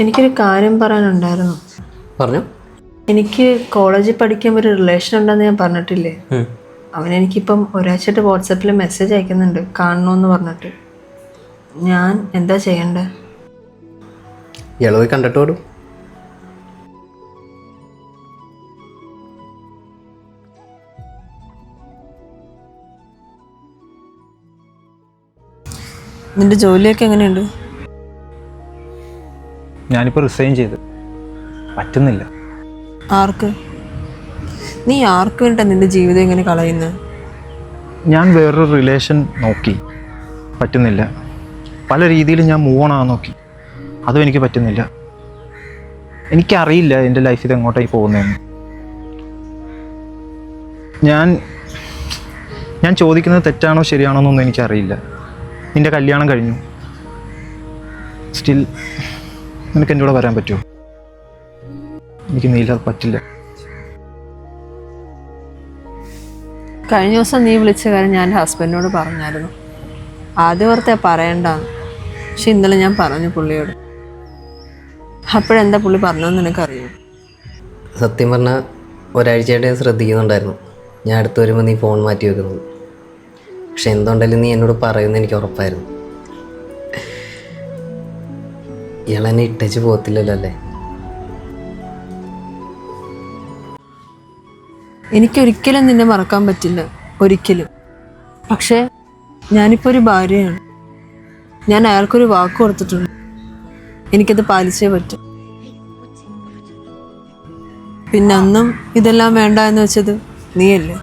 എനിക്കൊരു കാര്യം പറയാനുണ്ടായിരുന്നു. പറഞ്ഞു. എനിക്ക് കോളേജിൽ പഠിക്കുമ്പോൾ ഒരു റിലേഷൻ ഉണ്ടെന്ന് ഞാൻ പറഞ്ഞിട്ടില്ലേ? അവൻ എനിക്കിപ്പം ഒരാഴ്ചയായിട്ട് വാട്സാപ്പിൽ മെസ്സേജ് അയക്കുന്നുണ്ട്. കാണണമെന്ന് പറഞ്ഞിട്ട്. ഞാൻ എന്താ ചെയ്യണ്ടേ? ഇയാൾ പോയി കണ്ടിട്ട് വിടും നിന്റെ ജോലിയൊക്കെ എങ്ങനെയുണ്ട്? ഞാനിപ്പോൾ റിസൈൻ ചെയ്ത്. പറ്റുന്നില്ല. ആർക്ക്? നീ ആർക്ക് വേണ്ടി നിന്റെ ജീവിതം ഇങ്ങനെ കളയുന്നു? ഞാൻ വേറൊരു റിലേഷൻ നോക്കി. പറ്റുന്നില്ല. പല രീതിയിൽ ഞാൻ മൂവ് ഓൺ ആകാൻ നോക്കി. അതും എനിക്ക് പറ്റുന്നില്ല. എനിക്കറിയില്ല എന്റെ ലൈഫ് ഇത് എങ്ങോട്ടായി പോകുന്നതെന്ന്. ഞാൻ ഞാൻ ചോദിക്കുന്നത് തെറ്റാണോ ശരിയാണോ എന്നൊന്നും എനിക്കറിയില്ല. നിന്റെ കല്യാണം കഴിഞ്ഞു. സ്റ്റിൽ നിനക്ക് എന്റെ കൂടെ വരാൻ പറ്റുമോ? എനിക്ക് നീലാതെ പറ്റില്ല. കഴിഞ്ഞ ദിവസം നീ വിളിച്ച കാര്യം ഞാൻ ഹസ്ബൻഡിനോട് പറഞ്ഞായിരുന്നു. ആദ്യം ഓർത്തെ പറയണ്ടെന്ന്. പക്ഷെ ഇന്നലെ ഞാൻ പറഞ്ഞു പുള്ളിയോട്. അപ്പോഴെന്താ പുള്ളി പറഞ്ഞതെന്ന് നിനക്കറിയോ? സത്യം പറഞ്ഞാൽ ഒരാഴ്ചയായിട്ട് ഞാൻ ശ്രദ്ധിക്കുന്നുണ്ടായിരുന്നു. ഞാൻ അടുത്ത് വരുമ്പോൾ നീ ഫോൺ മാറ്റി വെക്കുന്നത് പക്ഷെ എന്തുണ്ടെങ്കിലും നീ എന്നോട് പറയുമെന്ന് എനിക്ക് ഉറപ്പായിരുന്നു. ഇട്ടച്ച് ഇട്ടേച്ച് പോകത്തില്ലല്ലോ അല്ലേ? എനിക്കൊരിക്കലും നിന്നെ മറക്കാൻ പറ്റില്ല ഒരിക്കലും. പക്ഷേ ഞാനിപ്പോൾ ഒരു ഭാര്യയാണ്. ഞാൻ അയാൾക്കൊരു വാക്ക് കൊടുത്തിട്ടുണ്ട്. എനിക്കത് പാലിച്ചേ പറ്റും. പിന്നെ അന്നും ഇതെല്ലാം വേണ്ട എന്ന് വെച്ചത് നീയല്ലേ?